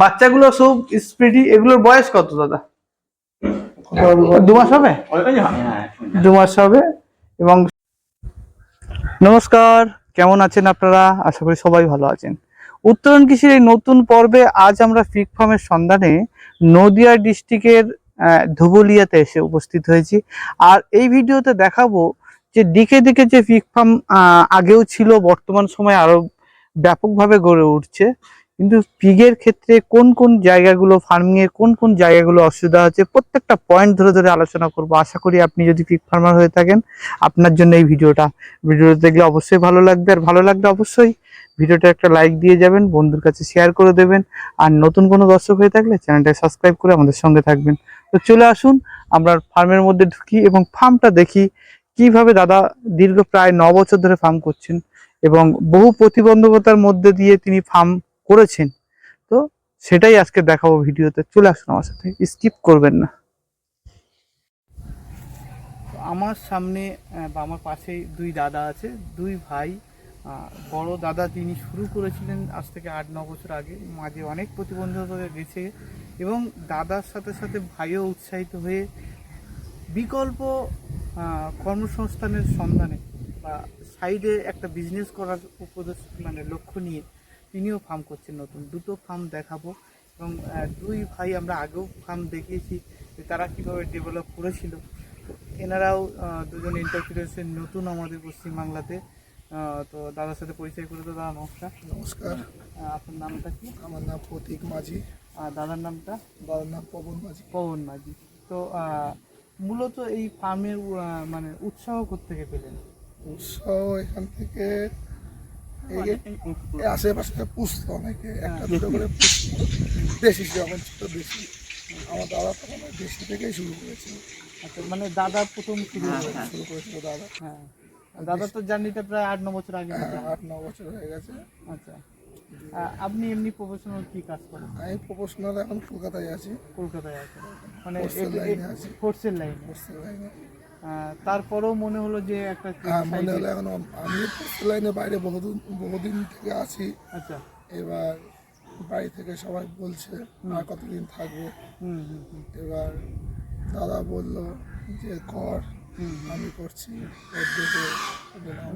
বাচ্চাগুলো সব স্প্রিডি এগুলোর বয়স কত, দাদা? দু মাস হবে? দু মাস হবে, এবং নমস্কার, কেমন আছেন আপনারা? আশা করি সবাই ভালো আছেন। উত্তরণ কৃষির এই নতুন পর্বে আজ আমরা ফিক ফার্মের সন্ধানে নদিয়া ডিস্ট্রিক্টের ধুবুলিয়াতে এসে উপস্থিত হয়েছি। আর এই ভিডিওতে দেখাবো যে দিকে দিকে যে ফিক ফার্ম আগেও ছিল, বর্তমান সময়ে আরও ব্যাপকভাবে গড়ে উঠছে। কিন্তু পিগের ক্ষেত্রে কোন কোন জায়গাগুলো ফার্মিং এর কোন কোন জায়গাগুলো অসুবিধা হচ্ছে, প্রত্যেকটা পয়েন্ট ধরে ধরে আলোচনা করব। আশা করি আপনি যদি পিগ ফার্মার হয়ে থাকেন, আপনার জন্য এই ভিডিওটা। ভিডিওটা দেখলে অবশ্যই ভালো লাগবে। আর ভালো লাগলে অবশ্যই ভিডিওটা একটা লাইক দিয়ে যাবেন, বন্ধুর কাছে শেয়ার করে দেবেন। আর নতুন কোনো দর্শক হয়ে থাকলে চ্যানেলটা সাবস্ক্রাইব করে আমাদের সঙ্গে থাকবেন। তো চলে আসুন, আমরা ফার্মের মধ্যে ঢুকি এবং ফার্মটা দেখি কীভাবে দাদা দীর্ঘ প্রায় ন বছর ধরে ফার্ম করছেন এবং বহু প্রতিবন্ধকতার মধ্যে দিয়ে তিনি ফার্ম করেছেন। তো সেটাই আজকে দেখাবো ভিডিওতে। চলে আসুন আমার সাথে স্কিপ করবেন না। আমার সামনে বা আমার পাশেই দুই দাদা আছে, দুই ভাই। বড় দাদা তিনি শুরু করেছিলেন আজ থেকে আট, ন বছর আগে, মাঝে অনেক প্রতিবন্ধকতা গেছে এবং দাদার সাথে সাথে ভাইও উৎসাহিত হয়ে বিকল্প কর্মসংস্থানের সন্ধানে বা সাইডে একটা বিজনেস করার উপদেশ মানে লক্ষ্য নিয়ে তিনিও ফার্ম করছেন নতুন। দুটো ফার্ম দেখাবো এবং দুই ভাই আমরা আগেও ফার্ম দেখিয়েছি যে তারা কীভাবে ডেভেলপ করেছিল। এনারাও দুজন এন্টারপ্রিনার্সের নতুন আমাদের পশ্চিমবাংলাতে। তো দাদার সাথে পরিচয় করে তো দাদা নমস্কার। নমস্কার। আপনার নামটা কি? আমার নাম প্রতীক মাঝি। আর দাদার নামটা? দাদার নাম পবন মাঝি। পবন মাঝি। তো মূলত এই ফার্মের মানে উৎসাহ থেকে পেলেন? উৎসাহ এখান থেকে এই আশেপাশে পুষতো অনেকে একটা দুটো করে পুষতো দেশি যখন ছিল দেশি আমার দাদা তখন ওই দেশি থেকেই শুরু করেছিল আচ্ছা মানে দাদা প্রথম শুরু হয়েছে। শুরু করেছিল দাদা। হ্যাঁ। দাদা তো জার্নিটা প্রায় আট ন বছর আগে হ্যাঁ, আট ন বছর হয়ে গেছে। আচ্ছা। আপনি এমনি প্রফেশনাল কি কাজ করেন? আমি প্রফেশনাল এখন কলকাতায় আছি। কলকাতায় মানে আছি। ফোর্সের লাইনে পোস্টের লাইনে তারপরেও মনে হলো যে একটা হ্যাঁ মনে হলো এখন আমি লাইনে বাইরে বহুদিন বহুদিন থেকে আছি। আচ্ছা। এবার বাড়ি থেকে সবাই বলছে আর কতদিন থাকব? এবার দাদা বলল যে কর আমি করছি।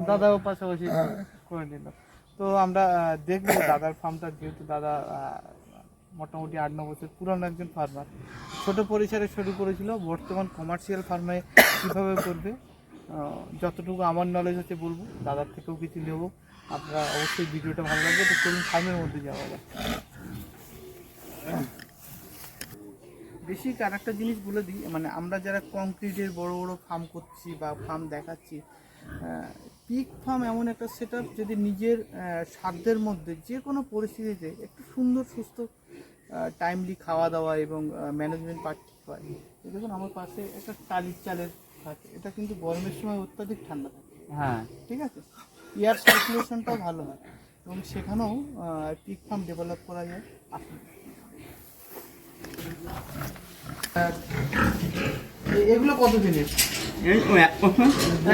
দাদাও পাশাপাশি হ্যাঁ। করে নিল। তো আমরা দেখব দাদার ফার্মটা যেহেতু দাদা মোটামুটি আট ন বছর। পুরনো একজন ফার্মার ছোট পরিসরে শুরু করেছিল, বর্তমান কমার্শিয়াল ফার্মে কীভাবে করবে যতটুকু আমার নলেজ হচ্ছে বলব, দাদার থেকেও কিছু নেব। আপনারা অবশ্যই ভিডিওটা ভালো লাগবে, তো চলুন ফার্মের মধ্যে যাওয়া যাক। বেশি আর একটা জিনিস বলে দিই মানে আমরা যারা কংক্রিটের বড় বড় ফার্ম করছি বা ফার্ম দেখাচ্ছি পিক ফার্ম এমন একটা সেট যদি নিজের সাধ্যের মধ্যে যে কোনো পরিস্থিতিতে একটু সুন্দর, সুস্থ টাইমলি খাওয়া দাওয়া এবং ম্যানেজমেন্ট পার্ট ঠিক হয়। দেখুন আমার পাশে একটা টালির চালের থাকে। এটা কিন্তু গরমের সময় অত্যাধিক ঠান্ডা থাকে। হ্যাঁ। ঠিক আছে? এয়ার সার্কুলেশনটাও ভালো হয়। এবং সেখানেও পিক ফার্ম ডেভেলপ করা যায়। এগুলো কত দিনের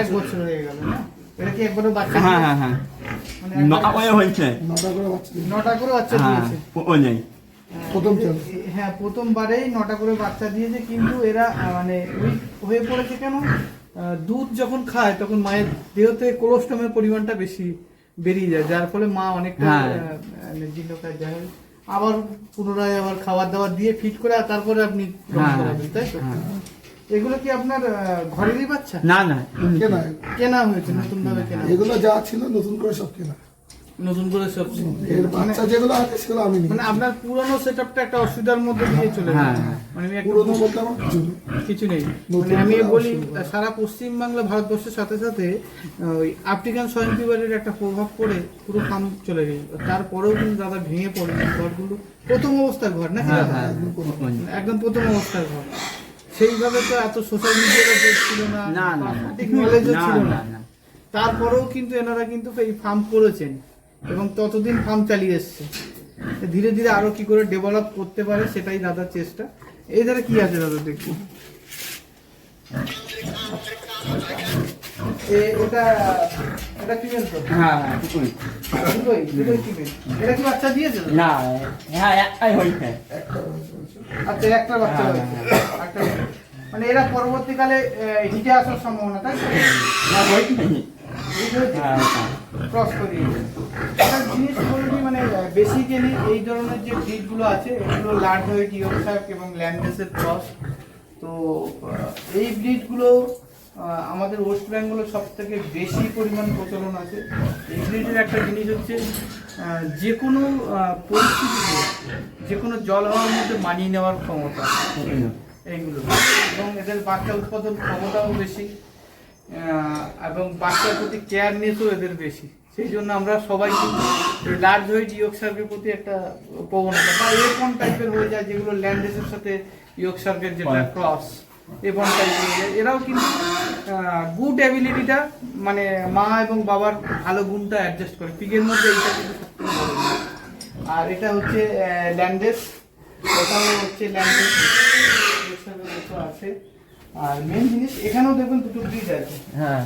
এক বছর। হয়ে গেল না? এটা কি একবারে বাচ্চা হ্যাঁ হ্যাঁ হ্যাঁ। মানে নটা করে হয়েছে? নটা করে বাচ্চা নটা করে বাচ্চা হ্যাঁ দিয়েছে। ও নেই প্রথম। হ্যাঁ প্রথমবারেই নটা করে বাচ্চা দিয়েছে কিন্তু এরা মানে উইক হয়ে পড়েছে কেন দুধ যখন খায় তখন মায়ের দেহ থেকে কোলোস্টমের পরিমাণটা বেশি বেরিয়ে যায় যার ফলে মা অনেকটা হ্যাঁ। জীর্ণকায় যায় আবার পুনরায় আবার খাবার দাবার দিয়ে ফিট করে তারপরে আপনি হ্যাঁ। করাবেন তাই তো হ্যাঁ। এগুলো কি আপনার ঘরেরই বাচ্চা না না কেনা কেনা হয়েছে নতুন ভাবে কেনা এগুলো যা ছিল নতুন করে সব কেনা নতুন করে সব বাচ্চা যেগুলো আছে সেগুলো আমি নিই। মানে আপনার পুরনো সেটআপটা একটা অসুবিধার মধ্যে দিয়ে চলে হ্যাঁ, গেছে হ্যাঁ। মানে আমি একটা পুরোনো বলতে আমার কিছু নেই। কিছু নেই। নতুন মানে আমি করে বলি অসুবিধা। সারা পশ্চিমবাংলা ভারতবর্ষের সাথে সাথে আহ, ওই আফ্রিকান একটা প্রভাব পড়ে পুরো ফার্ম চলে গেছিল তারপরেও কিন্তু দাদা ভেঙে পড়ে ঘরগুলো প্রথম অবস্থার ঘর না হ্যাঁ হ্যাঁ একদম প্রথম অবস্থার ঘর। সেইভাবে তো এত সোশ্যাল মিডিয়ারও ছিল না না না না। নলেজও না ছিল না তারপরেও কিন্তু এনারা কিন্তু এই ফার্ম করেছেন। এবং ততদিন ফার্ম চালিয়ে এসছে। ধীরে ধীরে আরও কি করে ডেভেলপ করতে পারে সেটাই দাদার চেষ্টা। এই ধারে কি আছে দাদা দেখি। এটা এটা ফিমেল তো? হ্যাঁ হ্যাঁ দুটোই। দুটোই ফিমেল এটা কি বাচ্চা দিয়েছে না হ্যাঁ একটাই হয়েছে। আচ্ছা একটা বাচ্চা হ্যাঁ, হয়েছে। একটা মানে এরা পরবর্তীকালে হিটে আসার সম্ভাবনা তাই না হয়েছে। হ্যাঁ ক্রস করিয়ে মানে বেসিক্যালি এই ধরনের যে ব্রিডগুলো আছে এগুলো হয়ে এবং ল্যান্ডেসের ক্রস তো এই ব্রিডগুলো আমাদের ওয়েস্ট বেঙ্গলে সব থেকে বেশি পরিমাণ প্রচলন আছে। এই ব্রিডের একটা জিনিস হচ্ছে যে কোনো পরিস্থিতিতে যে কোনো জল হওয়ার মধ্যে মানিয়ে নেওয়ার ক্ষমতা এইগুলো এবং এদের বাচ্চা উৎপাদন ক্ষমতাও বেশি। এবং বাচ্চার প্রতি কেয়ারনেসও এদের বেশি। সেই জন্য আমরা সবাই লার্জ ওয়েট ইয়কশার্কের প্রতি একটা প্রবণতা বা এ কোন টাইপের হয়ে যায় যেগুলো ল্যান্ডেসের সাথে ইয়কশার্কের যেটা হয়। ক্রস এ কোন টাইপের হয়ে যায়। এরাও কিন্তু গুড অ্যাবিলিটিটা মানে মা এবং বাবার ভালো গুণটা অ্যাডজাস্ট করে। পিগের মধ্যে এইটা কিন্তু। আর এটা হচ্ছে ল্যান্ডেস এটাও হচ্ছে ল্যান্ডেস আছে আর মেন জিনিস এখানেও দেখবেন দুটো ব্রিজ আছে। হ্যাঁ।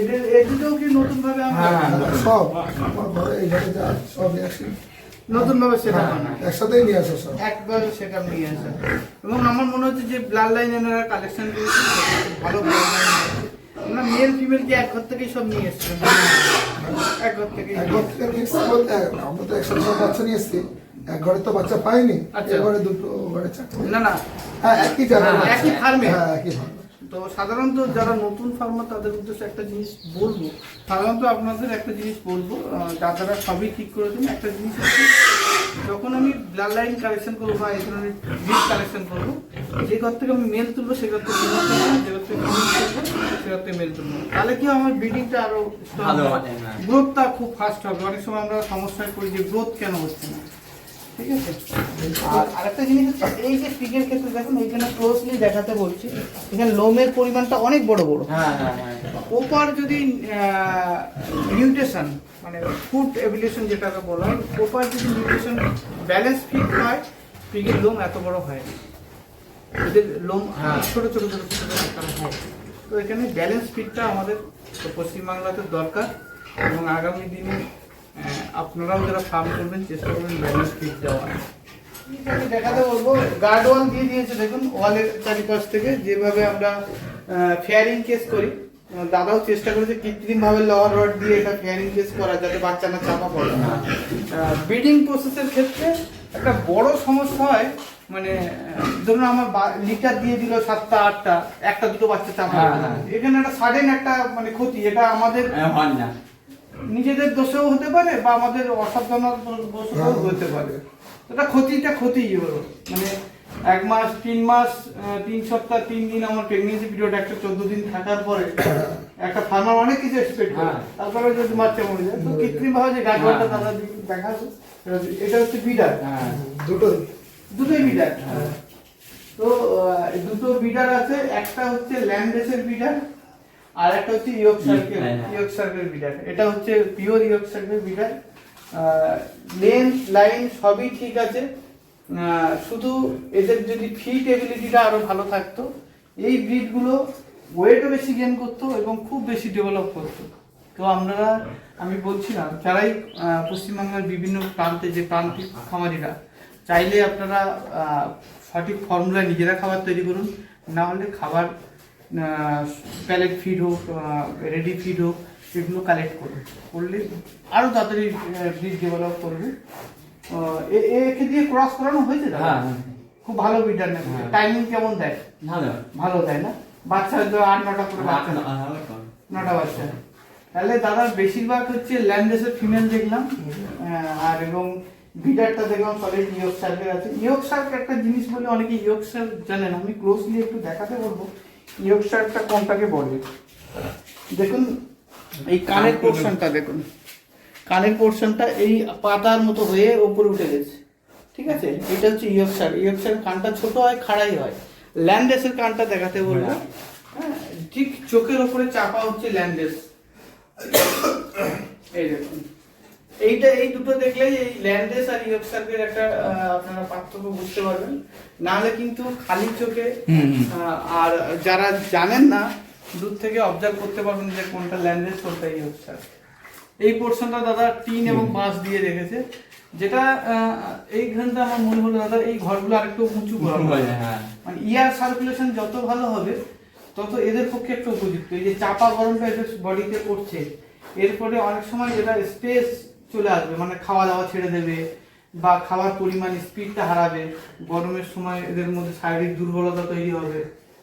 এদের এ দুটোও কি নতুন ভাবে আমরা হ্যাঁ, হ্যাঁ। সব। এই যা সব আসি। নতুন ভাবে সেটা একসাথেই নিয়ে আসে সব। একবার সেটা নিয়ে আসা। এবং আমার মনে হচ্ছে যে ব্লাড লাইন এনারা কালেকশন করেছে ভালো আমরা মেল ফিমেল কি এক ঘর থেকেই সব নিয়ে এসেছি। এক ঘর থেকেই এক ঘর থেকে নিয়ে এসছি বলতে আমরা তো একসাথে বাচ্চা নিয়ে এসছি। এক ঘরে তো বাচ্চা পাইনি আচ্ছা। এ ঘরে দুটো ঘরে চারটে না না। হ্যাঁ একই জায়গায় হ্যাঁ, একই ফার্মে হ্যাঁ একই ফার্মে তো সাধারণত যারা নতুন ফার্মার তাদের উদ্দেশ্যে একটা জিনিস বলব। সাধারণত আপনাদের একটা জিনিস বলব দাদারা সবই ঠিক করেছেন। একটা জিনিস হচ্ছে যখন আমি ব্লাড লাইন কালেকশন করব বা এই ধরনের বীজ কালেকশন করব যে ঘর থেকে আমি মেল তুলবো সে ঘর থেকে যে ঘর থেকে সে ঘর থেকে মেল তুলবো। তাহলে কি আমার ব্রিডিংটা আরও ভালো হবে, হ্যাঁ। গ্রোথটা খুব ফাস্ট হবে। অনেক সময় আমরা সমস্যায় পড়ি যে গ্রোথ কেন হচ্ছে না? ঠিক আছে আর আরেকটা জিনিস হচ্ছে এই যে পিকের ক্ষেত্রে দেখুন এইখানে ক্লোজলি দেখাতে বলছি এখানে লোমের পরিমাণটা অনেক বড় বড় হ্যাঁ হ্যাঁ হ্যাঁ ওপার যদি নিউট্রিশন মানে ফুড যেটাকে বলা হয় ওপার যদি নিউট্রিশন ব্যালেন্স ফিট হয় লোম এত বড় হয় না। এদের লোম হ্যাঁ। ছোট ছোট ছোট ছোট ছোট হয় তো এখানে ব্যালেন্স ফিটটা আমাদের পশ্চিমবাংলাতে দরকার এবং আগামী দিনে আপনারাও যারা ফার্ম করবেন চেষ্টা করবেন ব্যালেন্স ফিট দেওয়ার। দেখাতে বলব। গার্ড ওয়াল দিয়ে দিয়েছে দেখুন ওয়ালের চারিপাশ থেকে যেভাবে আমরা ফেয়ারিং কেস করি। দাদাও চেষ্টা করেছে কৃত্রিম ভাবে লোয়ার রড দিয়ে এটা ফেয়ারিং কেস করা যাতে বাচ্চা না চাপা পড়ে। ব্রিডিং প্রসেসের ক্ষেত্রে একটা বড় সমস্যা হয় মানে ধরুন আমার লিটার দিয়ে দিল সাতটা আটটা একটা দুটো বাচ্চা চাপা হ্যাঁ। এখানে একটা সাডেন একটা মানে ক্ষতি। এটা আমাদের হ্যাঁ, হয় না। নিজেদের দোষেও হতে পারে বা আমাদের অসাবধানতার দোষেও হতে পারে। এটা ক্ষতিটা ক্ষতি হলো। মানে এক মাস তিন মাস তিন সপ্তাহ তিন দিন আমার প্রেগনেন্সি পিরিয়ড একটা চোদ্দ দিন থাকার পরে একটা ফার্মার অনেক কিছু এক্সপেক্ট করে। হ্যাঁ। তারপরে যদি বাচ্চা মরে যায় তো কৃত্রিম ভাবে যে গাছটা হ্যাঁ। দাদা দেখাবে এটা হচ্ছে বিডার হ্যাঁ। দুটোই। দুটোই বিডার তো আহ, দুটো বিডার আছে একটা হচ্ছে ল্যান্ডেসের বিডার আর একটা হচ্ছে ইয়র্কশায়ারের হ্যাঁ, হ্যাঁ। ইয়র্কশায়ারের বিডার এটা হচ্ছে পিওর ইয়র্কশায়ারের বিডার লেন্থ লাইন সবই ঠিক আছে। শুধু এদের যদি ফিট এবিলিটিটা আরও ভালো থাকতো এই ব্রিডগুলো ওয়েটও বেশি গেন করতো এবং খুব বেশি ডেভেলপ করতো। তো আমরা আমি বলছিলাম যারাই পশ্চিমবাংলার বিভিন্ন প্রান্তে যে প্রান্তিক খামারিরা চাইলে আপনারা সঠিক ফর্মুলা নিজেরা খাবার তৈরি করুন না হলে খাবার প্যালেট ফিড হোক রেডি ফিড হোক সেগুলো কালেক্ট করুন। করলে আরও তাড়াতাড়ি ব্রিজ ডেভেলপ করবে। একে দিয়ে ক্রস করানো হয়েছে দাদা? হ্যাঁ হ্যাঁ। খুব ভালো বিটার না। টাইমিং কেমন দেয়? ভালো। ভালো দেয় না? বাচ্চা তো আট নটা করে বাচ্চা। হ্যাঁ, হ্যাঁ। নটা বাচ্চা। তাহলে দাদার বেশিরভাগ হচ্ছে ল্যান্ডেসের ফিমেল দেখলাম। আর এবং বিডারটা দেখলাম সলিড ইয়ক শার্কের আছে। ইয়ক শার্ক একটা জিনিস বলে অনেকে ইয়ক শার্ক জানেন। আমি ক্লোজলি একটু দেখাতে বলব। ইয়ক শার্কটা কোনটাকে বলে? দেখুন এই কানের পোর্শনটা দেখুন। কানের পোর্শনটা এই পাতার মতো হয়ে ওপরে উঠে গেছে। ঠিক আছে? এটা হচ্ছে ইয়কশার ইয়কশার কানটা ছোট হয় খাড়াই হয়। ল্যান্ডেসের কানটা দেখাতে বলব। হ্যাঁ ঠিক চোখের ওপরে চাপা হচ্ছে ল্যান্ডেস। এই দেখুন। এইটা এই দুটো দেখলেই এই ল্যান্ডেস আর ইয়কশারের একটা আপনারা পার্থক্য বুঝতে পারবেন। নাহলে কিন্তু খালি চোখে আর যারা জানেন না দূর থেকে অবজার্ভ করতে পারবেন যে কোনটা ল্যান্ডেজ কোনটা ইয়র্কশার এই পোর্শনটা দাদা টিন এবং বাঁশ দিয়ে রেখেছে। যেটা এইখানটা আমার মনে হলো দাদা এই ঘরগুলো আরেকটু উঁচু করা। হয়ে হ্যাঁ। মানে ইয়ার সার্কুলেশন যত ভালো হবে তত এদের পক্ষে একটু উপযুক্ত। এই যে চাপা গরমটা এদের বডিতে পড়ছে এরপরে অনেক সময় যেটা স্পেস চলে আসবে মানে খাওয়া দাওয়া ছেড়ে দেবে বা খাওয়ার পরিমাণ স্পিডটা হারাবে গরমের সময় এদের মধ্যে শারীরিক দুর্বলতা তৈরি হবে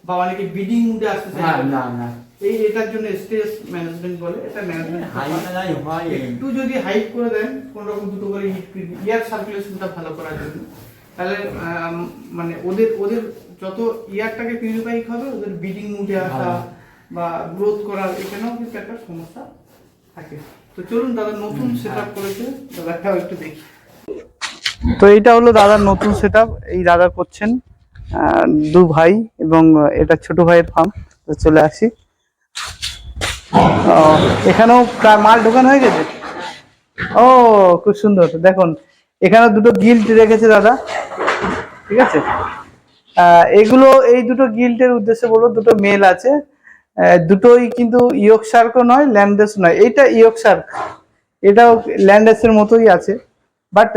বা অনেকে বিডিং মুডে আসতে না না না। এই এটার জন্য স্ট্রেস ম্যানেজমেন্ট বলে এটা ম্যানেজমেন্ট যাই হয় একটু যদি হাইট করে দেন কোন রকম দুটো করে হিট ইয়ার সার্কুলেশনটা ভালো করার জন্য। তাহলে মানে ওদের ওদের যত ইয়ারটাকে পিউরিফাই হবে ওদের বিডিং মুডে আসা। বা গ্রোথ করার এখানেও কিন্তু একটা সমস্যা থাকে। তো চলুন দাদা নতুন সেট আপ করেছে। দাদাটাও একটু দেখি। তো এইটা হলো দাদার নতুন সেট এই দাদা করছেন দু ভাই এবং এটা ছোট ভাইয়ের ফার্ম তো চলে আসি। এখানেও প্রায় মাল ঢোকানো হয়ে গেছে? ও খুব সুন্দর। দেখুন এখানে দুটো গিল্ট রেখেছে দাদা। ঠিক আছে? এগুলো এই দুটো গিল্টের উদ্দেশ্যে বলব দুটো মেল আছে। দুটোই কিন্তু ইয়ক শার্কও নয় ল্যান্ডেস নয়। এইটা ইয়ক শার্ক। এটাও ল্যান্ডেসের মতোই আছে। বাট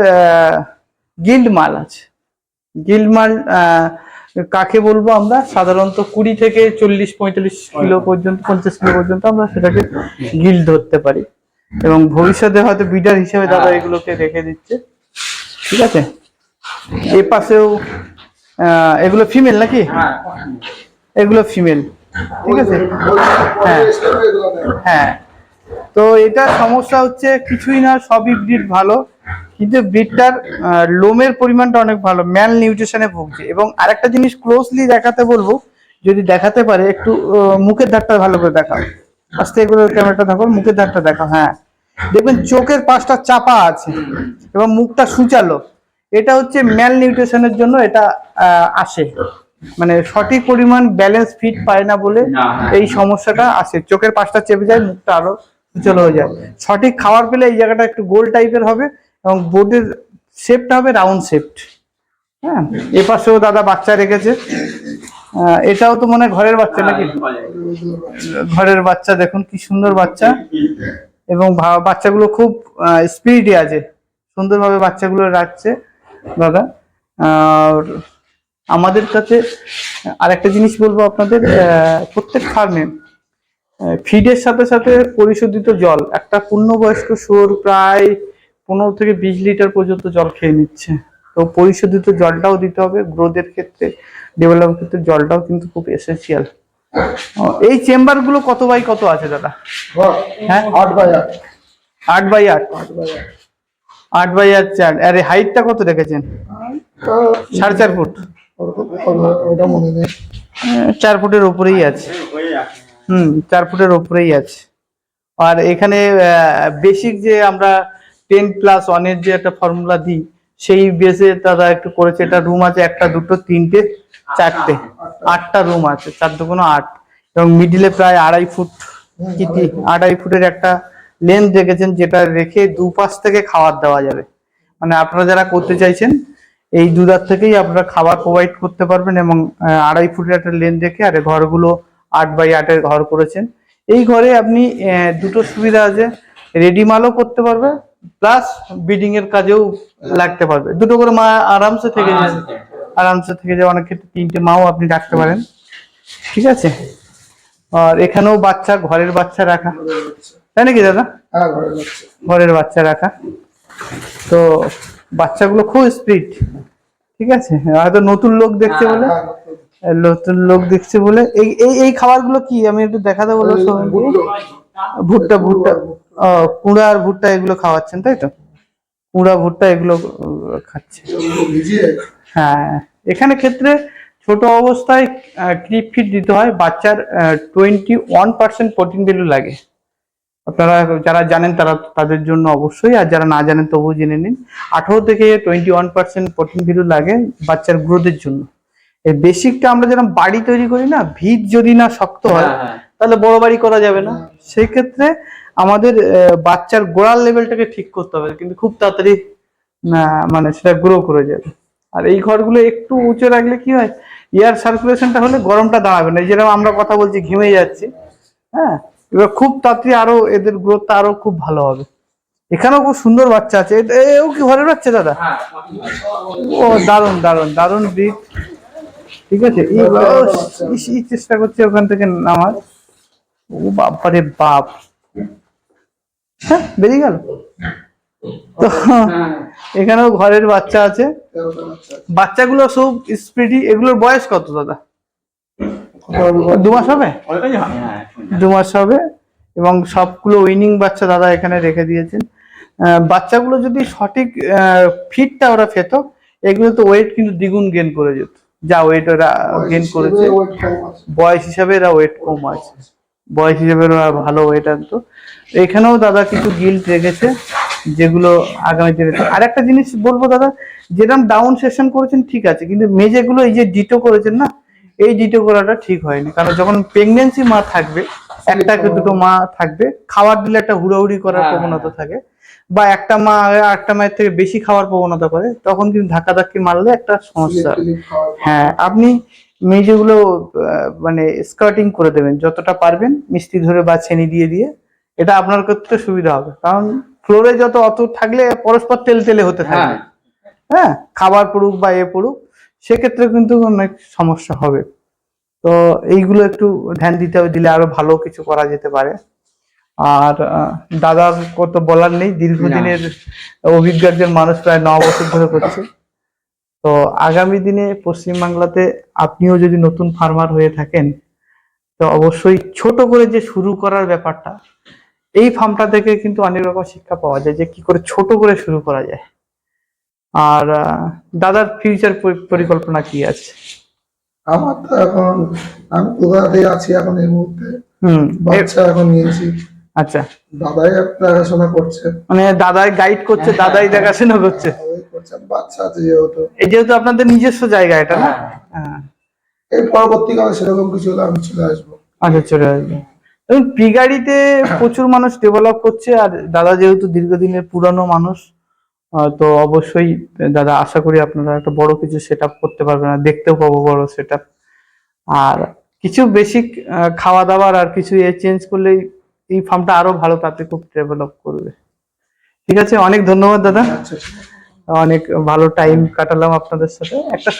গিল্ড মাল আছে। গিল্ড মাল কাকে বলব আমরা? সাধারণত কুড়ি থেকে চল্লিশ পঁয়তাল্লিশ কিলো পর্যন্ত পঞ্চাশ কিলো পর্যন্ত আমরা সেটাকে গিল্ড ধরতে পারি। এবং ভবিষ্যতে হয়তো বিডার হিসেবে দাদা এগুলোকে রেখে দিচ্ছে। ঠিক আছে? এ পাশেও এগুলো ফিমেল নাকি? হ্যাঁ এগুলো ফিমেল। ঠিক আছে? হ্যাঁ। হ্যাঁ। তো এটা সমস্যা হচ্ছে কিছুই না, সবই ব্রিড ভালো। কিন্তু ব্রিডটার লোমের পরিমাণটা অনেক ভালো ম্যাল নিউট্রিশনে ভুগছে। এবং আরেকটা জিনিস ক্লোজলি দেখাতে বলব, যদি দেখাতে পারে, একটু মুখের ধারটা ভালো করে দেখাও। আস্তে করে ক্যামেরাটা দেখো মুখের ধারটা দেখো হ্যাঁ। দেখবেন চোখের পাশটা চাপা আছে, এবং মুখটা সুচালো। এটা হচ্ছে ম্যাল নিউট্রিশনের জন্য এটা আসে। মানে সঠিক পরিমাণ ব্যালেন্স ফিট পায় না বলে এই সমস্যাটা আসে চোখের পাশটা চেপে যায় মুখটা আরও উজ্জ্বল হয়ে যায়। সঠিক খাবার পেলে এই জায়গাটা একটু গোল টাইপের হবে এবং বোর্ডের শেপটা হবে রাউন্ড শেপড হ্যাঁ? এ পাশেও দাদা বাচ্চা রেখেছে। এটাও তো মনে হয় ঘরের বাচ্চা নাকি? ঘরের বাচ্চা দেখুন কি সুন্দর বাচ্চা। এবং বাচ্চাগুলো খুব স্পিরিটে আছে। সুন্দরভাবে বাচ্চাগুলো রাখছে দাদা। আর আমাদের কাছে আর একটা জিনিস বলব আপনাদের প্রত্যেক ফার্মে ফিডের সাথে সাথে পরিশোধিত জল একটা পূর্ণবয়স্ক শুয়োর প্রায় পনেরো থেকে বিশ লিটার পর্যন্ত জল খেয়ে নিচ্ছে। তো পরিশোধিত জলটাও দিতে হবে গ্রোথের ক্ষেত্রে ডেভেলপের ক্ষেত্রে জলটাও কিন্তু খুব এসেন্সিয়াল এই চেম্বারগুলো কত বাই কত আছে দাদা? হ্যাঁ? আট বাই আট। আট বাই আট? আট বাই আট। চার। আরে হাইটটা কত রেখেছেন? সাড়ে চার ফুট। আহ, চার ফুটের উপরেই আছে। হুম চার ফুটের উপরেই আছে। আর এখানে বেসিক যে আমরা টেন প্লাস ওয়ানের যে একটা ফর্মুলা দিই সেই বেসে দাদা একটু করেছে। এটা রুম আছে একটা দুটো তিনটে চারটে। আটটা রুম আছে চার দুগুণ আট। এবং মিডিলে প্রায় আড়াই ফুট কি আড়াই ফুটের একটা লেন্থ রেখেছেন যেটা রেখে দুপাশ থেকে খাবার দেওয়া যাবে। মানে আপনারা যারা করতে চাইছেন এই দুধার থেকেই আপনারা খাবার প্রোভাইড করতে পারবেন এবং আড়াই ফুটের একটা লেন রেখে আর ঘরগুলো আট বাই আটের ঘর করেছেন। এই ঘরে আপনি দুটো সুবিধা আছে রেডি মালও করতে পারবে প্লাস বিডিং এর কাজেও লাগতে পারবে। দুটো করে মা আরামসে থেকে যাবে আরামসে থেকে। যাবে অনেক ক্ষেত্রে তিনটে মাও আপনি রাখতে পারেন। ঠিক আছে? আর এখানেও বাচ্চা ঘরের বাচ্চা রাখা। তাই নাকি দাদা? হ্যাঁ ঘরের বাচ্চা রাখা। তো বাচ্চাগুলো খুব স্পিড ঠিক আছে? হয়তো নতুন লোক দেখছে বলে হ্যাঁ নতুন। লোক দেখছে বলে। এই এই খাবারগুলো কি? আমি একটু দেখাতে বলব সবাইকে। ভুট্টা। ভুট্টা কুড়া আর ভুট্টা এগুলো খাওয়াচ্ছেন তাই তো? কুড়া ভুট্টা এগুলো খাচ্ছে। হ্যাঁ এখানে ক্ষেত্রে ছোট অবস্থায় ক্রিপ ফিট দিতে হয়। বাচ্চার twenty one percent protein value লাগে। আপনারা যারা জানেন তারা তাদের জন্য অবশ্যই আর যারা না জানেন তবুও জেনে নিন। আঠারো থেকে twenty one percent protein value লাগে বাচ্চার গ্রোথের জন্য। এই বেসিকটা আমরা যেরকম বাড়ি তৈরি করি না ভিত যদি না শক্ত হয় হ্যাঁ, হ্যাঁ। তাহলে বড় বাড়ি করা যাবে না। সেই ক্ষেত্রে আমাদের বাচ্চার গোড়ার লেভেলটাকে ঠিক করতে হবে কিন্তু খুব তাড়াতাড়ি মানে সেটা গ্রো করে যাবে। আর এই ঘরগুলো একটু উঁচু রাখলে কি হয় এয়ার সার্কুলেশনটা হলে গরমটা দাঁড়াবে না। এই যেরকম আমরা কথা বলছি ঘেমে যাচ্ছি হ্যাঁ? এবার খুব তাড়াতাড়ি আরও এদের গ্রোথটা আরও খুব ভালো হবে। এখানেও খুব সুন্দর বাচ্চা আছে। এও কি ঘরের বাচ্চা, দাদা? ও, দারুণ দারুণ দারুণ ব্রিড ঠিক আছে? এই চেষ্টা করছে ওখান থেকে নামার। ও বাবারে বাপ। হ্যাঁ বেরিয়ে গেল? তো, এখানেও ঘরের বাচ্চা আছে। বাচ্চাগুলো সব স্প্রিডি এগুলোর বয়স কত, দাদা? দু মাস হবে? দু মাস হবে এবং সবগুলো উইনিং বাচ্চা দাদা এখানে রেখে দিয়েছেন। বাচ্চাগুলো যদি সঠিক ফিটটা ওরা পেত এগুলো তো ওয়েট কিন্তু দ্বিগুণ গেন করে যেত। যা ওয়েট ওরা গেন করেছে। বয়স হিসাবে এরা ওয়েট কম আছে। বয়স হিসাবে ওরা ভালো ওয়েট আনতো। এখানেও দাদা কিছু গিল্ট রেখেছে যেগুলো আগামী দিনে আর একটা জিনিস বলব দাদা যেরকম ডাউন সেশন করেছেন ঠিক আছে। কিন্তু মেজেগুলো এই যে ডিটো করেছেন না এই ডিটো করাটা ঠিক হয়নি। কারণ যখন প্রেগনেন্সি মা থাকবে একটা দুটো মা থাকবে খাবার দিলে একটা হুড়াহুড়ি করার হ্যাঁ, প্রবণতা থাকে বা একটা মা একটা মায়ের থেকে বেশি খাওয়ার প্রবণতা করে তখন কিন্তু ধাক্কা ধাক্কি মারলে একটা সমস্যা। হয়। হ্যাঁ আপনি মেজেগুলো আহ, মানে স্কার্টিং করে দেবেন যতটা পারবেন মিষ্টি ধরে বা ছেনি দিয়ে দিয়ে এটা আপনার ক্ষেত্রে সুবিধা হবে। কারণ ফ্লোরে যত অত থাকলে পরস্পর তেল তেলে হতে থাকবে হ্যাঁ খাবার পড়ুক বা এ পড়ুক সেক্ষেত্রে কিন্তু অনেক সমস্যা হবে। তো এইগুলো একটু ধ্যান দিতে হবে দিলে আরও ভালো কিছু করা যেতে পারে। আর দাদার কত বলার নেই দীর্ঘদিনের অভিজ্ঞ একজন মানুষ প্রায় ন বছর ধরে করছে। তো আগামী দিনে পশ্চিমবাংলাতে আপনিও যদি নতুন ফার্মার হয়ে থাকেন তো অবশ্যই ছোট করে যে শুরু করার ব্যাপারটা এই ফার্মটা থেকে কিন্তু অনেক রকম শিক্ষা পাওয়া যায় যে কি করে ছোট করে শুরু করা যায়। আর দাদার ফিউচার পরিকল্পনা কি আছে? আমার তো এখন আমি কোথাতেই আছি এখন এই মুহূর্তে। হুম বাচ্চা এখন নিয়েছি। আচ্ছা। দাদাই দেখাশোনা করছে। মানে দাদাই গাইড করছে দাদাই দেখাশোনা করছে। বাচ্চা আছে যেহেতু। এই যেহেতু আপনাদের নিজস্ব জায়গা এটা না? হ্যাঁ। এই পরবর্তীকালে সেরকম কিছু হলে আমি চলে আসব। আচ্ছা চলে আসবে। এবং পিগাড়িতে প্রচুর মানুষ ডেভেলপ করছে আর দাদা যেহেতু দীর্ঘদিনের পুরানো মানুষ তো অবশ্যই দাদা আশা করি আপনারা একটা বড় কিছু সেট করতে পারবেন আর দেখতেও পাবো বড় সেট আর কিছু বেসিক খাওয়া দাওয়ার আর কিছু এ চেঞ্জ করলে এই ফার্মটা আরও ভালো তাতে খুব ডেভেলপ করবে। ঠিক আছে অনেক ধন্যবাদ দাদা। আচ্ছা। অনেক ভালো টাইম কাটালাম আপনাদের সাথে। একটা